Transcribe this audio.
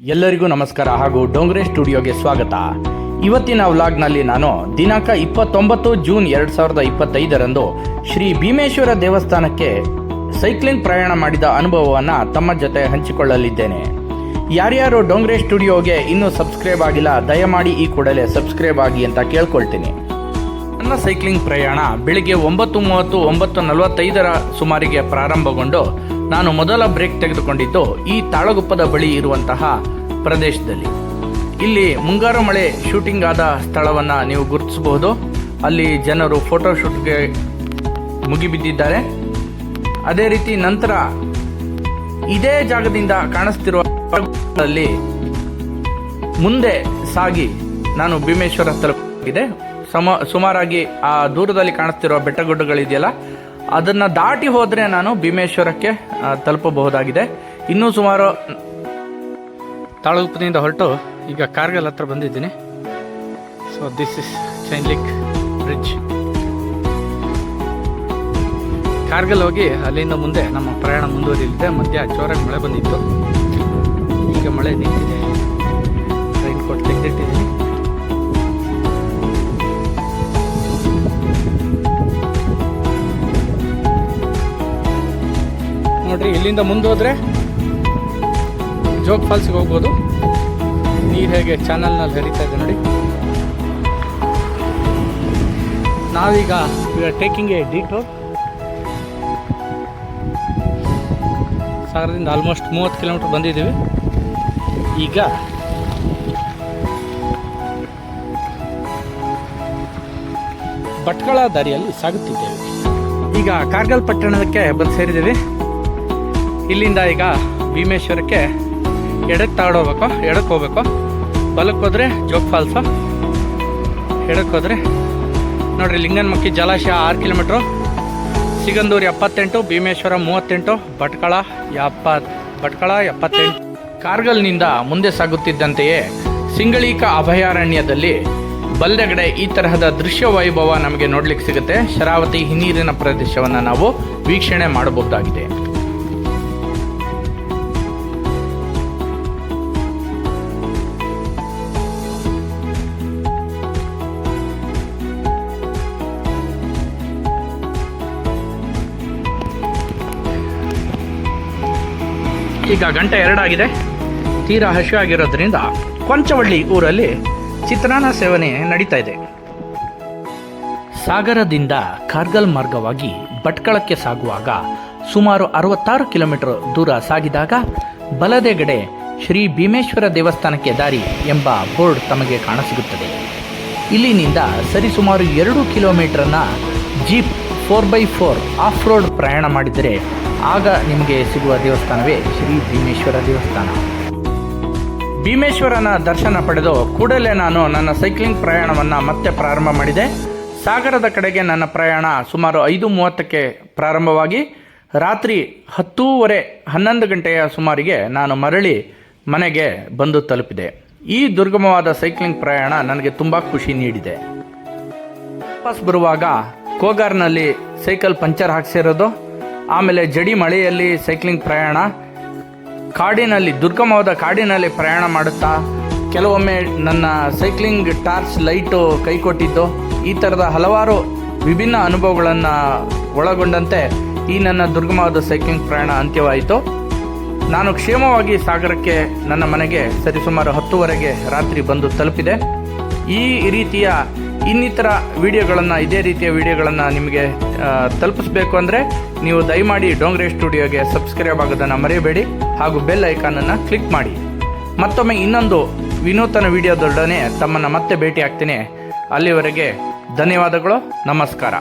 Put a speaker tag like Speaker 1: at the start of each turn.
Speaker 1: ಎಲ್ಲರಿಗೂ ನಮಸ್ಕಾರ ಹಾಗೂ ಡೋಂಗ್ರೆ ಸ್ಟುಡಿಯೋಗೆ ಸ್ವಾಗತ. ಇವತ್ತಿನ ವ್ಲಾಗ್ನಲ್ಲಿ ನಾನು ದಿನಾಂಕ ಇಪ್ಪತ್ತೊಂಬತ್ತು ಜೂನ್ ಎರಡು ಸಾವಿರದ ಇಪ್ಪತ್ತೈದರಂದು ಶ್ರೀ ಭೀಮೇಶ್ವರ ದೇವಸ್ಥಾನಕ್ಕೆ ಸೈಕ್ಲಿಂಗ್ ಪ್ರಯಾಣ ಮಾಡಿದ ಅನುಭವವನ್ನು ತಮ್ಮ ಜೊತೆ ಹಂಚಿಕೊಳ್ಳಲಿದ್ದೇನೆ. ಯಾರ್ಯಾರು ಡೋಂಗ್ರೆ ಸ್ಟುಡಿಯೋಗೆ ಇನ್ನೂ ಸಬ್ಸ್ಕ್ರೈಬ್ ಆಗಿಲ್ಲ, ದಯಮಾಡಿ ಈ ಕೂಡಲೇ ಸಬ್ಸ್ಕ್ರೈಬ್ ಆಗಿ ಅಂತ ಕೇಳ್ಕೊಳ್ತೀನಿ. ನನ್ನ ಸೈಕ್ಲಿಂಗ್ ಪ್ರಯಾಣ ಬೆಳಿಗ್ಗೆ ಒಂಬತ್ತು ಮೂವತ್ತು, ಒಂಬತ್ತು ನಲವತ್ತೈದರ ಸುಮಾರಿಗೆ ಪ್ರಾರಂಭಗೊಂಡು ನಾನು ಮೊದಲ ಬ್ರೇಕ್ ತೆಗೆದುಕೊಂಡಿದ್ದು ಈ ತಾಳಗುಪ್ಪದ ಬಳಿ ಇರುವಂತಹ ಪ್ರದೇಶದಲ್ಲಿ. ಇಲ್ಲಿ ಮುಂಗಾರು ಮಳೆ ಶೂಟಿಂಗ್ ಆದ ಸ್ಥಳವನ್ನು ನೀವು ಗುರುತಿಸಬಹುದು. ಅಲ್ಲಿ ಜನರು ಫೋಟೋಶೂಟ್ಗೆ ಮುಗಿಬಿದ್ದಿದ್ದಾರೆ. ಅದೇ ರೀತಿ ನಂತರ ಇದೇ ಜಾಗದಿಂದ ಕಾಣಿಸ್ತಿರುವಲ್ಲಿ ಮುಂದೆ ಸಾಗಿ ನಾನು ಭೀಮೇಶ್ವರ ತಲುಪಿದೆ ಸಮ ಸುಮಾರಾಗಿ ಆ ದೂರದಲ್ಲಿ ಕಾಣಿಸ್ತಿರೋ ಬೆಟ್ಟ ಗುಡ್ಡಗಳಿದೆಯಲ್ಲ ಅದನ್ನ ದಾಟಿ ಹೋದರೆ ನಾನು ಭೀಮೇಶ್ವರಕ್ಕೆ ತಲುಪಬಹುದಾಗಿದೆ. ಇನ್ನೂ ಸುಮಾರು ತಾಳಗುಪ್ಪದಿಂದ ಹೊರಟು ಈಗ ಕಾರ್ಗಲ್ ಹತ್ರ ಬಂದಿದ್ದೀನಿ. So this is chain link bridge Kargal ಹೋಗಿ ಅಲ್ಲಿಂದ ಮುಂದೆ ನಮ್ಮ ಪ್ರಯಾಣ ಮುಂದುವರಿಯಲಿದೆ. ಮಧ್ಯ ಜೋರಾಗಿ ಮಳೆ ಬಂದಿತ್ತು. ಈಗ ಮಳೆ ನಿಂತಿದೆ. ನೋಡ್ರಿ, ಇಲ್ಲಿಂದ ಮುಂದೋದ್ರೆ ಜೋಗ್ ಫಾಲ್ಸ್ಗೆ ಹೋಗ್ಬೋದು. ನೀರು ಹೇಗೆ ಚಾನಲ್ನಲ್ಲಿ ಹರಿತಾ ಇದೆ ನೋಡಿ. ನಾವೀಗ ಟೇಕಿಂಗ್ ಎ ಡಿಟೋರ್ ಸಾಗರದಿಂದ ಆಲ್ಮೋಸ್ಟ್ ಮೂವತ್ತು ಕಿಲೋಮೀಟರ್ ಬಂದಿದ್ದೀವಿ. ಈಗ ಭಟ್ಕಳ ದಾರಿಯಲ್ಲಿ ಸಾಗುತ್ತಿದ್ದೇವೆ. ಈಗ ಕಾರ್ಗಲ್ ಪಟ್ಟಣಕ್ಕೆ ಬಂದು ಸೇರಿದ್ದೀವಿ. ಇಲ್ಲಿಂದ ಈಗ ಭೀಮೇಶ್ವರಕ್ಕೆ ಎಡಕ್ಕೆ ತಗೊಂಡೋಗ್ಬೇಕು ಎಡಕ್ಕೆ ಹೋಗ್ಬೇಕು? ಬಲಕ್ಕೆ ಹೋದರೆ ಜೋಗ್ ಫಾಲ್ಸು? ಎಡಕ್ಕೆ ಹೋದರೆ ನೋಡಿರಿ ಲಿಂಗನಮಕ್ಕಿ ಜಲಾಶಯ ಆರು ಕಿಲೋಮೀಟ್ರು, ಸಿಗಂದೂರು ಎಪ್ಪತ್ತೆಂಟು, ಭೀಮೇಶ್ವರ ಮೂವತ್ತೆಂಟು, ಭಟ್ಕಳ ಎಪ್ಪತ್ ಭಟ್ಕಳ ಎಪ್ಪತ್ತೆಂಟು. ಕಾರ್ಗಲ್ನಿಂದ ಮುಂದೆ ಸಾಗುತ್ತಿದ್ದಂತೆಯೇ ಸಿಂಗಳೀಕ ಅಭಯಾರಣ್ಯದಲ್ಲಿ ಬಲ್ಲೆಗಡೆ ಈ ತರಹದ ದೃಶ್ಯ ವೈಭವ ನಮಗೆ ನೋಡ್ಲಿಕ್ಕೆ ಸಿಗುತ್ತೆ. ಶರಾವತಿ ಹಿನ್ನೀರಿನ ಪ್ರದೇಶವನ್ನು ನಾವು ವೀಕ್ಷಣೆ ಮಾಡಬಹುದಾಗಿದೆ. ಈಗ ಗಂಟೆ ಎರಡಾಗಿದೆ. ತೀರಾ ಹಸಿವಾಗಿರೋದ್ರಿಂದ ಕೊಂಚವಳ್ಳಿ ಊರಲ್ಲಿ ಚಿತ್ರಾನ್ನ ಸೇವನೆ ನಡೀತಾ ಇದೆ. ಸಾಗರದಿಂದ ಕಾರ್ಗಲ್ ಮಾರ್ಗವಾಗಿ ಭಟ್ಕಳಕ್ಕೆ ಸಾಗುವಾಗ ಸುಮಾರು ಅರವತ್ತಾರು ಕಿಲೋಮೀಟರ್ ದೂರ ಸಾಗಿದಾಗ ಬಲದೆಗಡೆ ಶ್ರೀ ಭೀಮೇಶ್ವರ ದೇವಸ್ಥಾನಕ್ಕೆ ದಾರಿ ಎಂಬ ಬೋರ್ಡ್ ತಮಗೆ ಕಾಣಸಿಗುತ್ತದೆ. ಇಲ್ಲಿನಿಂದ ಸರಿಸುಮಾರು ಎರಡು ಕಿಲೋಮೀಟರ್ನ jeep four by four off road ಪ್ರಯಾಣ ಮಾಡಿದರೆ ಆಗ ನಿಮಗೆ ಸಿಗುವ ದೇವಸ್ಥಾನವೇ ಶ್ರೀ ಭೀಮೇಶ್ವರ ದೇವಸ್ಥಾನ. ಭೀಮೇಶ್ವರನ ದರ್ಶನ ಪಡೆದು ಕೂಡಲೇ ನಾನು ನನ್ನ ಸೈಕ್ಲಿಂಗ್ ಪ್ರಯಾಣವನ್ನು ಮತ್ತೆ ಪ್ರಾರಂಭ ಮಾಡಿದೆ. ಸಾಗರದ ಕಡೆಗೆ ನನ್ನ ಪ್ರಯಾಣ ಸುಮಾರು ಐದು ಮೂವತ್ತಕ್ಕೆ ಪ್ರಾರಂಭವಾಗಿ ರಾತ್ರಿ ಹತ್ತೂವರೆ ಹನ್ನೊಂದು ಗಂಟೆಯ ಸುಮಾರಿಗೆ ನಾನು ಮರಳಿ ಮನೆಗೆ ಬಂದು ತಲುಪಿದೆ. ಈ ದುರ್ಗಮವಾದ ಸೈಕ್ಲಿಂಗ್ ಪ್ರಯಾಣ ನನಗೆ ತುಂಬ ಖುಷಿ ನೀಡಿದೆ. ವಾಪಸ್ ಬರುವಾಗ ಕೋಗಾರ್ನಲ್ಲಿ ಸೈಕಲ್ ಪಂಚರ್ ಹಾಕ್ಸಿರೋದು ಆಮೇಲೆ ಜಡಿ ಮಳೆಯಲ್ಲಿ ಸೈಕ್ಲಿಂಗ್ ಪ್ರಯಾಣ. ಕಾಡಿನಲ್ಲಿ, ದುರ್ಗಮವಾದ ಕಾಡಿನಲ್ಲಿ ಪ್ರಯಾಣ ಮಾಡುತ್ತಾ, ಕೆಲವೊಮ್ಮೆ ನನ್ನ ಸೈಕ್ಲಿಂಗ್ ಟಾರ್ಚ್ ಲೈಟು ಕೈ ಕೊಟ್ಟಿದ್ದು. ಈ ಥರದ ಹಲವಾರು ವಿಭಿನ್ನ ಅನುಭವಗಳನ್ನು ಒಳಗೊಂಡಂತೆ ಈ ನನ್ನ ದುರ್ಗಮವಾದ ಸೈಕ್ಲಿಂಗ್ ಪ್ರಯಾಣ ಅಂತ್ಯವಾಯಿತು. ನಾನು ಕ್ಷೇಮವಾಗಿ ಸಾಗರಕ್ಕೆ ನನ್ನ ಮನೆಗೆ ಸರಿಸುಮಾರು ಹತ್ತುವರೆಗೆ ರಾತ್ರಿ ಬಂದು ತಲುಪಿದೆ. ಈ ರೀತಿಯ ಇನ್ನಿತರ ವಿಡಿಯೋಗಳನ್ನು, ಇದೇ ರೀತಿಯ ವಿಡಿಯೋಗಳನ್ನು ನಿಮಗೆ ತಲುಪಿಸ್ಬೇಕು ಅಂದರೆ ನೀವು ದಯಮಾಡಿ ಡೋಂಗ್ರೆ ಸ್ಟುಡಿಯೋಗೆ ಸಬ್ಸ್ಕ್ರೈಬ್ ಆಗೋದನ್ನು ಮರೆಯಬೇಡಿ ಹಾಗೂ ಬೆಲ್ ಐಕಾನನ್ನು ಕ್ಲಿಕ್ ಮಾಡಿ. ಮತ್ತೊಮ್ಮೆ ಇನ್ನೊಂದು ವಿನೂತನ ವಿಡಿಯೋದೊಡನೆ ತಮ್ಮನ್ನು ಮತ್ತೆ ಭೇಟಿ ಆಗ್ತೀನಿ ಅಲ್ಲಿವರೆಗೆ ಧನ್ಯವಾದಗಳು, ನಮಸ್ಕಾರ.